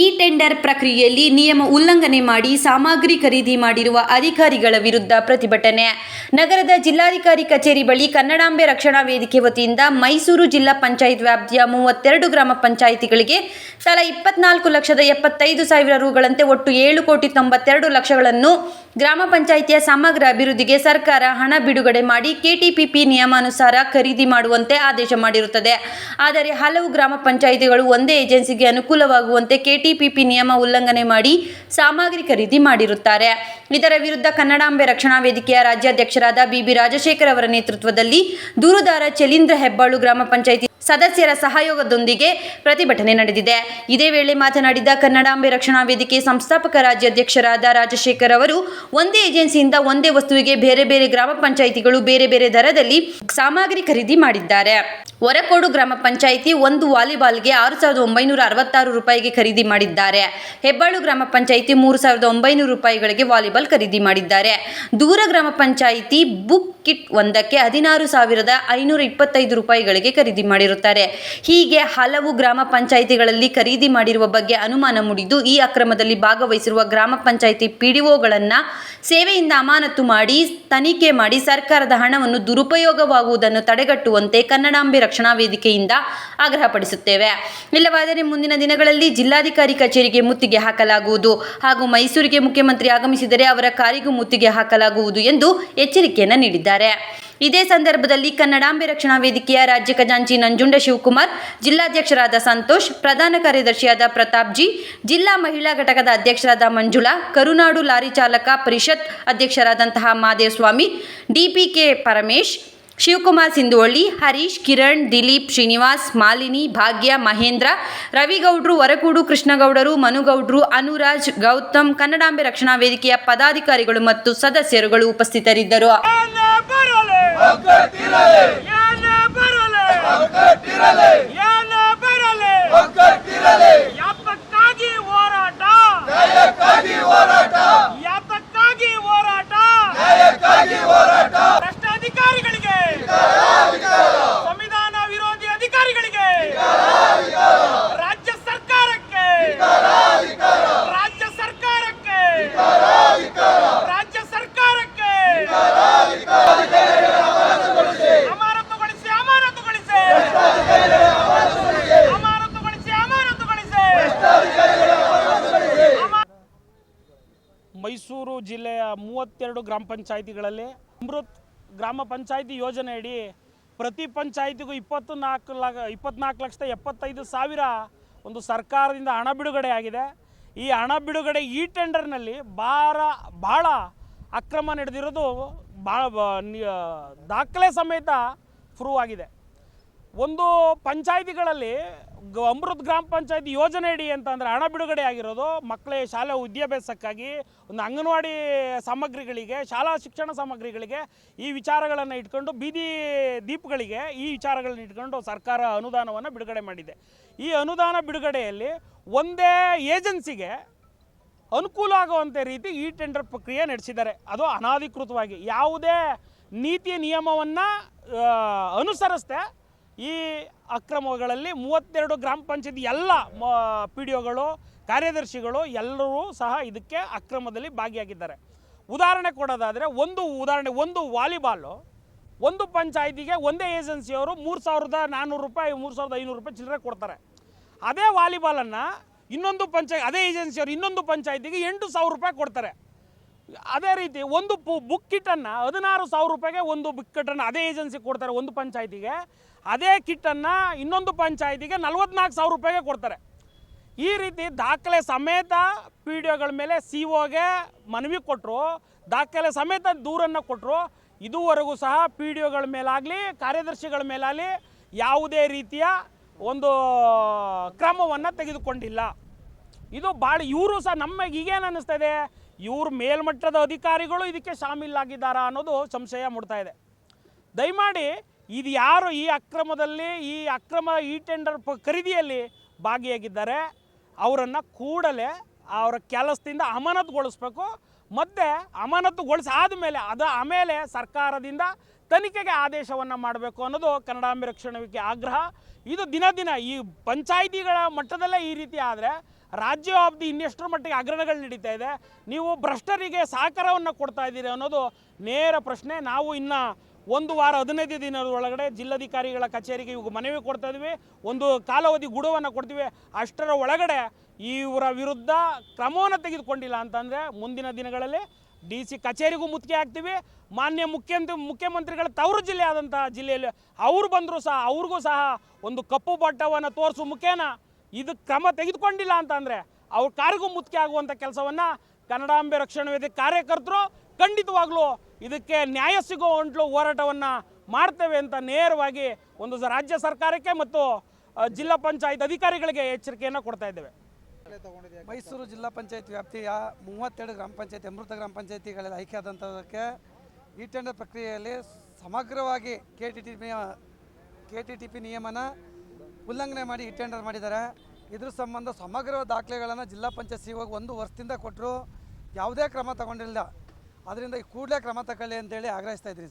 ಈ ಟೆಂಡರ್ ಪ್ರಕ್ರಿಯೆಯಲ್ಲಿ ನಿಯಮ ಉಲ್ಲಂಘನೆ ಮಾಡಿ ಸಾಮಗ್ರಿ ಖರೀದಿ ಮಾಡಿರುವ ಅಧಿಕಾರಿಗಳ ವಿರುದ್ಧ ಪ್ರತಿಭಟನೆ. ನಗರದ ಜಿಲ್ಲಾಧಿಕಾರಿ ಕಚೇರಿ ಬಳಿ ಕನ್ನಡಾಂಬೆ ರಕ್ಷಣಾ ವೇದಿಕೆ ವತಿಯಿಂದ ಮೈಸೂರು ಜಿಲ್ಲಾ ಪಂಚಾಯತ್ ವ್ಯಾಪ್ತಿಯ ಮೂವತ್ತೆರಡು ಗ್ರಾಮ ಪಂಚಾಯಿತಿಗಳಿಗೆ ತಲಾ ಇಪ್ಪತ್ನಾಲ್ಕು ಲಕ್ಷದ ಎಪ್ಪತ್ತೈದು ಸಾವಿರ ರುಗಳಂತೆ ಒಟ್ಟು ಏಳು ಕೋಟಿ ತೊಂಬತ್ತೆರಡು ಲಕ್ಷಗಳನ್ನು ಗ್ರಾಮ ಪಂಚಾಯಿತಿಯ ಸಮಗ್ರ ಅಭಿವೃದ್ಧಿಗೆ ಸರ್ಕಾರ ಹಣ ಬಿಡುಗಡೆ ಮಾಡಿ ಕೆಟಿಪಿಪಿ ನಿಯಮಾನುಸಾರ ಖರೀದಿ ಮಾಡುವಂತೆ ಆದೇಶ ಮಾಡಿರುತ್ತದೆ. ಆದರೆ ಹಲವು ಗ್ರಾಮ ಪಂಚಾಯಿತಿಗಳು ಒಂದೇ ಏಜೆನ್ಸಿಗೆ ಅನುಕೂಲವಾಗುವಂತೆ ಕೆಟಿಪಿಪಿ ನಿಯಮ ಉಲ್ಲಂಘನೆ ಮಾಡಿ ಸಾಮಗ್ರಿ ಖರೀದಿ ಮಾಡಿರುತ್ತಾರೆ. ಇದರ ವಿರುದ್ಧ ಕನ್ನಡಾಂಬೆ ರಕ್ಷಣಾ ವೇದಿಕೆಯ ರಾಜ್ಯಾಧ್ಯಕ್ಷರಾದ ಬಿಬಿ ರಾಜಶೇಖರ್ ಅವರ ನೇತೃತ್ವದಲ್ಲಿ ದೂರುದಾರ ಚಲೀಂದ್ರ ಹೆಬ್ಬಾಳು ಗ್ರಾಮ ಪಂಚಾಯಿತಿ ಸದಸ್ಯರ ಸಹಯೋಗದೊಂದಿಗೆ ಪ್ರತಿಭಟನೆ ನಡೆದಿದೆ. ಇದೇ ವೇಳೆ ಮಾತನಾಡಿದ ಕನ್ನಡಾಂಬೆ ರಕ್ಷಣಾ ವೇದಿಕೆ ಸಂಸ್ಥಾಪಕ ರಾಜ್ಯಾಧ್ಯಕ್ಷರಾದ ರಾಜಶೇಖರ್ ಅವರು, ಒಂದೇ ಏಜೆನ್ಸಿಯಿಂದ ಒಂದೇ ವಸ್ತುವಿಗೆ ಬೇರೆ ಬೇರೆ ಗ್ರಾಮ ಪಂಚಾಯಿತಿಗಳು ಬೇರೆ ಬೇರೆ ದರದಲ್ಲಿ ಸಾಮಗ್ರಿ ಖರೀದಿ ಮಾಡಿದ್ದಾರೆ. ಹೊರಕೋಡು ಗ್ರಾಮ ಪಂಚಾಯಿತಿ ಒಂದು ವಾಲಿಬಾಲ್ಗೆ ಆರು ಸಾವಿರದ ಒಂಬೈನೂರ ಅರವತ್ತಾರು ರೂಪಾಯಿಗೆ ಖರೀದಿ ಮಾಡಿದ್ದಾರೆ. ಹೆಬ್ಬಾಳು ಗ್ರಾಮ ಪಂಚಾಯಿತಿ ಮೂರು ಸಾವಿರದ ಒಂಬೈನೂರು ರೂಪಾಯಿಗಳಿಗೆ ವಾಲಿಬಾಲ್ ಖರೀದಿ ಮಾಡಿದ್ದಾರೆ. ದೂರ ಗ್ರಾಮ ಪಂಚಾಯಿತಿ ಬುಕ್ ಕಿಟ್ ಒಂದಕ್ಕೆ ಹದಿನಾರು ಸಾವಿರದ ಐನೂರ ಇಪ್ಪತ್ತೈದು ರೂಪಾಯಿಗಳಿಗೆ ಖರೀದಿ ಮಾಡಿರುತ್ತಾರೆ ಹೀಗೆ ಹಲವು ಗ್ರಾಮ ಪಂಚಾಯಿತಿಗಳಲ್ಲಿ ಖರೀದಿ ಮಾಡಿರುವ ಬಗ್ಗೆ ಅನುಮಾನ ಮೂಡಿದ್ದು, ಈ ಅಕ್ರಮದಲ್ಲಿ ಭಾಗವಹಿಸಿರುವ ಗ್ರಾಮ ಪಂಚಾಯಿತಿ ಪಿಡಿಒಗಳನ್ನು ಸೇವೆಯಿಂದ ಅಮಾನತು ಮಾಡಿ, ತನಿಖೆ ಮಾಡಿ ಸರ್ಕಾರದ ಹಣವನ್ನು ದುರುಪಯೋಗವಾಗುವುದನ್ನು ತಡೆಗಟ್ಟುವಂತೆ ಕನ್ನಡಾಂಬೆ ರಕ್ಷಣಾ ವೇದಿಕೆಯಿಂದ ಆಗ್ರಹಪಡಿಸುತ್ತೇವೆ. ಇಲ್ಲವಾದರೆ ಮುಂದಿನ ದಿನಗಳಲ್ಲಿ ಜಿಲ್ಲಾಧಿಕಾರಿ ಕಚೇರಿಗೆ ಮುತ್ತಿಗೆ ಹಾಕಲಾಗುವುದು ಹಾಗೂ ಮೈಸೂರಿಗೆ ಮುಖ್ಯಮಂತ್ರಿ ಆಗಮಿಸಿದರೆ ಅವರ ಕಾರಿಗೂ ಮುತ್ತಿಗೆ ಹಾಕಲಾಗುವುದು ಎಂದು ಎಚ್ಚರಿಕೆಯನ್ನು ನೀಡಿದ್ದಾರೆ. ಇದೇ ಸಂದರ್ಭದಲ್ಲಿ ಕನ್ನಡಾಂಬೆ ರಕ್ಷಣಾ ವೇದಿಕೆಯ ರಾಜ್ಯ ಖಜಾಂಚಿ ನಂಜುಂಡ ಶಿವಕುಮಾರ್, ಜಿಲ್ಲಾಧ್ಯಕ್ಷರಾದ ಸಂತೋಷ್, ಪ್ರಧಾನ ಕಾರ್ಯದರ್ಶಿಯಾದ ಪ್ರತಾಪ್ ಜಿ ಜಿಲ್ಲಾ ಮಹಿಳಾ ಘಟಕದ ಅಧ್ಯಕ್ಷರಾದ ಮಂಜುಳಾ, ಕರುನಾಡು ಲಾರಿ ಚಾಲಕ ಪರಿಷತ್ ಅಧ್ಯಕ್ಷರಾದಂತಹ ಮಾದೇವಸ್ವಾಮಿ, ಡಿಪಿಕೆ ಪರಮೇಶ್, ಶಿವಕುಮಾರ್ ಸಿಂಧುವಳ್ಳಿ, ಹರೀಶ್, ಕಿರಣ್, ದಿಲೀಪ್, ಶ್ರೀನಿವಾಸ್, ಮಾಲಿನಿ, ಭಾಗ್ಯ, ಮಹೇಂದ್ರ, ರವಿಗೌಡ್ರು, ವರಕೂಡು ಕೃಷ್ಣಗೌಡರು, ಮನುಗೌಡ್ರು, ಅನುರಾಜ್, ಗೌತಮ್, ಕನ್ನಡಾಂಬೆ ರಕ್ಷಣಾ ವೇದಿಕೆಯ ಪದಾಧಿಕಾರಿಗಳು ಮತ್ತು ಸದಸ್ಯರುಗಳು ಉಪಸ್ಥಿತರಿದ್ದರು. ಒಗ್ಗಟ್ಟಿರಲಿ. ಯಾತಕ್ಕಾಗಿ ಹೋರಾಟ. ಹೋರಾಟ ಯಾತಕ್ಕಾಗಿ ಹೋರಾಟ ನ್ಯಾಯಕ್ಕಾಗಿ ಹೋರಾಟ ಭ್ರಷ್ಟ ಅಧಿಕಾರಿಗಳಿಗೆ ಸಂವಿಧಾನ ವಿರೋಧಿ ಅಧಿಕಾರಿಗಳಿಗೆ ರಾಜ್ಯ ಸರ್ಕಾರಕ್ಕೆ ರಾಜ್ಯ ಸರ್ಕಾರಕ್ಕೆ ರಾಜ್ಯ ಸರ್ಕಾರಕ್ಕೆ ಅಮಾನತುಗೊಳಿಸಿ ಅಮಾನತುಗೊಳಿಸಿ ಅಮಾನತುಗೊಳಿಸಿ ಅಮಾನತುಗೊಳಿಸಿ ಅಮಾ- ಮೈಸೂರು ಜಿಲ್ಲೆಯ ಮೂವತ್ತೆರಡು ಗ್ರಾಮ ಪಂಚಾಯಿತಿಗಳಲ್ಲಿ ಅಮೃತ್ ಗ್ರಾಮ ಪಂಚಾಯಿತಿ ಯೋಜನೆಯಡಿ ಪ್ರತಿ ಪಂಚಾಯಿತಿಗೂ ಇಪ್ಪತ್ತು ನಾಲ್ಕು ಲ ಇಪ್ಪತ್ನಾಲ್ಕು ಲಕ್ಷದ ಎಪ್ಪತ್ತೈದು ಸಾವಿರ ಒಂದು ಸರ್ಕಾರದಿಂದ ಹಣ ಬಿಡುಗಡೆ ಆಗಿದೆ. ಈ ಹಣ ಬಿಡುಗಡೆ ಈ ಟೆಂಡರ್ನಲ್ಲಿ ಭಾರ ಭಾಳ ಅಕ್ರಮ ನಡೆದಿರೋದು ಭಾಳ ದಾಖಲೆ ಸಮೇತ ಪ್ರೂವ್ ಆಗಿದೆ. ಒಂದು ಪಂಚಾಯಿತಿಗಳಲ್ಲಿ ಅಮೃತ್ ಗ್ರಾಮ ಪಂಚಾಯತಿ ಯೋಜನೆ ಅಡಿ ಅಂತಂದರೆ ಹಣ ಬಿಡುಗಡೆ ಆಗಿರೋದು ಮಕ್ಕಳ ಶಾಲೆ ವಿದ್ಯಾಭ್ಯಾಸಕ್ಕಾಗಿ ಒಂದು ಅಂಗನವಾಡಿ ಸಾಮಗ್ರಿಗಳಿಗೆ, ಶಾಲಾ ಶಿಕ್ಷಣ ಸಾಮಗ್ರಿಗಳಿಗೆ ಈ ವಿಚಾರಗಳನ್ನು ಇಟ್ಕೊಂಡು ಬೀದಿ ದೀಪಗಳಿಗೆ ಈ ವಿಚಾರಗಳನ್ನ ಇಟ್ಕೊಂಡು ಸರ್ಕಾರ ಅನುದಾನವನ್ನು ಬಿಡುಗಡೆ ಮಾಡಿದೆ. ಈ ಅನುದಾನ ಬಿಡುಗಡೆಯಲ್ಲಿ ಒಂದೇ ಏಜೆನ್ಸಿಗೆ ಅನುಕೂಲ ಆಗುವಂಥ ರೀತಿ ಈ ಟೆಂಡರ್ ಪ್ರಕ್ರಿಯೆ ನಡೆಸಿದ್ದಾರೆ. ಅದು ಅನಾಧಿಕೃತವಾಗಿ ಯಾವುದೇ ನೀತಿ ನಿಯಮವನ್ನು ಅನುಸರಿಸದೆ ಈ ಅಕ್ರಮಗಳಲ್ಲಿ ಮೂವತ್ತೆರಡು ಗ್ರಾಮ ಪಂಚಾಯತಿ ಎಲ್ಲ ಪಿ ಡಿ ಒಗಳು ಕಾರ್ಯದರ್ಶಿಗಳು ಎಲ್ಲರೂ ಸಹ ಇದಕ್ಕೆ ಅಕ್ರಮದಲ್ಲಿ ಭಾಗಿಯಾಗಿದ್ದಾರೆ. ಉದಾಹರಣೆ ಕೊಡೋದಾದರೆ ಒಂದು ಉದಾಹರಣೆ, ಒಂದು ವಾಲಿಬಾಲು ಒಂದು ಪಂಚಾಯಿತಿಗೆ ಒಂದೇ ಏಜೆನ್ಸಿಯವರು ಮೂರು ಸಾವಿರದ ನಾನ್ನೂರು ರೂಪಾಯಿ, ಮೂರು ಸಾವಿರದ ಐನೂರು ರೂಪಾಯಿ ಚಿಲ್ಲರೆ ಕೊಡ್ತಾರೆ. ಅದೇ ವಾಲಿಬಾಲನ್ನು ಇನ್ನೊಂದು ಪಂಚಾಯತ್, ಅದೇ ಏಜೆನ್ಸಿಯವರು ಇನ್ನೊಂದು ಪಂಚಾಯತಿಗೆ ಎಂಟು ಸಾವಿರ ರೂಪಾಯಿ ಕೊಡ್ತಾರೆ. ಅದೇ ರೀತಿ ಒಂದು ಪು ಬುಕ್ ಕಿಟ್ಟನ್ನು ಹದಿನಾರು ಸಾವಿರ ರೂಪಾಯಿಗೆ ಒಂದು ಬುಕ್ ಕಿಟ್ಟನ್ನು ಅದೇ ಏಜೆನ್ಸಿ ಕೊಡ್ತಾರೆ ಒಂದು ಪಂಚಾಯತಿಗೆ. ಅದೇ ಕಿಟ್ಟನ್ನು ಇನ್ನೊಂದು ಪಂಚಾಯತಿಗೆ ನಲ್ವತ್ನಾಲ್ಕು ಸಾವಿರ ರೂಪಾಯಿಗೆ ಕೊಡ್ತಾರೆ. ಈ ರೀತಿ ದಾಖಲೆ ಸಮೇತ ಪಿ ಡಿ ಒಗಳ ಮೇಲೆ ಸಿ ಒಗೆ ಮನವಿ ಕೊಟ್ಟರು ದಾಖಲೆ ಸಮೇತ ದೂರನ್ನು ಕೊಟ್ಟರು ಇದುವರೆಗೂ ಸಹ ಪಿ ಡಿ ಒಗಳ ಮೇಲಾಗಲಿ, ಕಾರ್ಯದರ್ಶಿಗಳ ಮೇಲಾಗಲಿ ಯಾವುದೇ ರೀತಿಯ ಒಂದು ಕ್ರಮವನ್ನು ತೆಗೆದುಕೊಂಡಿಲ್ಲ. ಇದು ಭಾಳ ಇವರು ಸಹ ನಮಗೆ ಈಗೇನು ಅನ್ನಿಸ್ತಾ ಇವ್ರ ಮೇಲ್ಮಟ್ಟದ ಅಧಿಕಾರಿಗಳು ಇದಕ್ಕೆ ಶಾಮೀಲಾಗಿದ್ದಾರಾ ಅನ್ನೋದು ಸಂಶಯ ಮೂಡ್ತಾ ಇದೆ. ದಯಮಾಡಿ ಇದು ಯಾರು ಈ ಅಕ್ರಮದಲ್ಲಿ, ಈ ಅಕ್ರಮ ಈ ಟೆಂಡರ್ ಪ ಖರೀದಿಯಲ್ಲಿ ಭಾಗಿಯಾಗಿದ್ದಾರೆ, ಅವರನ್ನು ಕೂಡಲೇ ಅವರ ಕೆಲಸದಿಂದ ಅಮಾನತುಗೊಳಿಸ್ಬೇಕು, ಮತ್ತು ಅಮಾನತುಗೊಳಿಸಿ ಆದಮೇಲೆ ಅದು ಆಮೇಲೆ ಸರ್ಕಾರದಿಂದ ತನಿಖೆಗೆ ಆದೇಶವನ್ನು ಮಾಡಬೇಕು ಅನ್ನೋದು ಕನ್ನಡಾಂಬೆ ರಕ್ಷಣೆ ಆಗ್ರಹ. ಇದು ದಿನ ದಿನ ಈ ಪಂಚಾಯಿತಿಗಳ ಮಟ್ಟದಲ್ಲೇ ಈ ರೀತಿ ಆದರೆ ರಾಜ್ಯವ್ಯಾಪ್ತಿ ಇನ್ನೆಷ್ಟರ ಮಟ್ಟಿಗೆ ಹಗರಣಗಳು ನಡೀತಾ ಇದೆ. ನೀವು ಭ್ರಷ್ಟರಿಗೆ ಸಹಕಾರವನ್ನು ಕೊಡ್ತಾ ಇದ್ದೀರಿ ಅನ್ನೋದು ನೇರ ಪ್ರಶ್ನೆ. ನಾವು ಇನ್ನು ಒಂದು ವಾರ ಹದಿನೈದು ದಿನದ ಒಳಗಡೆ ಜಿಲ್ಲಾಧಿಕಾರಿಗಳ ಕಚೇರಿಗೆ ಇವಾಗ ಮನವಿ ಕೊಡ್ತಾ ಇದ್ದೀವಿ ಒಂದು ಕಾಲಾವಧಿ ಗುಡವನ್ನು ಕೊಡ್ತೀವಿ. ಅಷ್ಟರ ಒಳಗಡೆ ಇವರ ವಿರುದ್ಧ ಕ್ರಮವನ್ನು ತೆಗೆದುಕೊಂಡಿಲ್ಲ ಅಂತಂದರೆ ಮುಂದಿನ ದಿನಗಳಲ್ಲಿ ಡಿ ಸಿ ಕಚೇರಿಗೂ ಮುತ್ತಿಗೆ ಹಾಕ್ತೀವಿ. ಮಾನ್ಯ ಮುಖ್ಯಮಂತ್ರಿ ಮುಖ್ಯಮಂತ್ರಿಗಳ ತವರು ಜಿಲ್ಲೆ ಆದಂತಹ ಜಿಲ್ಲೆಯಲ್ಲಿ ಅವರು ಬಂದರೂ ಸಹ, ಅವ್ರಿಗೂ ಸಹ ಒಂದು ಕಪ್ಪು ಬಟ್ಟವನ್ನು ತೋರಿಸೋ ಮುಖೇನ ಇದು ಕ್ರಮ ತೆಗೆದುಕೊಂಡಿಲ್ಲ ಅಂತಂದರೆ ಅವ್ರ ಕಾರಿಗೂ ಮುತ್ತಿಗೆ ಆಗುವಂಥ ಕೆಲಸವನ್ನು ಕನ್ನಡಾಂಬೆ ರಕ್ಷಣಾ ವೇದಿಕೆ ಕಾರ್ಯಕರ್ತರು ಖಂಡಿತವಾಗ್ಲೂ ಇದಕ್ಕೆ ನ್ಯಾಯ ಸಿಗೋ ಹೊಂಟ್ಲು ಹೋರಾಟವನ್ನು ಮಾಡ್ತೇವೆ ಅಂತ ನೇರವಾಗಿ ಒಂದು ರಾಜ್ಯ ಸರ್ಕಾರಕ್ಕೆ ಮತ್ತು ಜಿಲ್ಲಾ ಪಂಚಾಯತ್ ಅಧಿಕಾರಿಗಳಿಗೆ ಎಚ್ಚರಿಕೆಯನ್ನು ಕೊಡ್ತಾ ಇದ್ದೇವೆ. ಮೈಸೂರು ಜಿಲ್ಲಾ ಪಂಚಾಯತ್ ವ್ಯಾಪ್ತಿಯ ಮೂವತ್ತೆರಡು ಗ್ರಾಮ ಪಂಚಾಯತಿ, ಅಮೃತ ಗ್ರಾಮ ಪಂಚಾಯತಿಗಳಲ್ಲಿ ಆಯ್ಕೆ ಆದಂಥದಕ್ಕೆ ಈ ಟೆಂಡರ್ ಪ್ರಕ್ರಿಯೆಯಲ್ಲಿ ಸಮಗ್ರವಾಗಿ K T T P K T T P ನಿಯಮನ ಉಲ್ಲಂಘನೆ ಮಾಡಿ ಈ ಟೆಂಡರ್ ಮಾಡಿದ್ದಾರೆ. ಇದ್ರ ಸಂಬಂಧ ಸಮಗ್ರ ದಾಖಲೆಗಳನ್ನು ಜಿಲ್ಲಾ ಪಂಚಾಯತ್ ಸಿ ಒಂದು ವರ್ಷದಿಂದ ಕೊಟ್ಟರು ಯಾವುದೇ ಕ್ರಮ ತಗೊಂಡಿಲ್ಲ. ಅದರಿಂದ ಕೂಡಲೇ ಕ್ರಮ ತಗೊಳ್ಳಿ ಅಂತೇಳಿ ಆಗ್ರಹಿಸ್ತಾ ಇದ್ದೀನಿ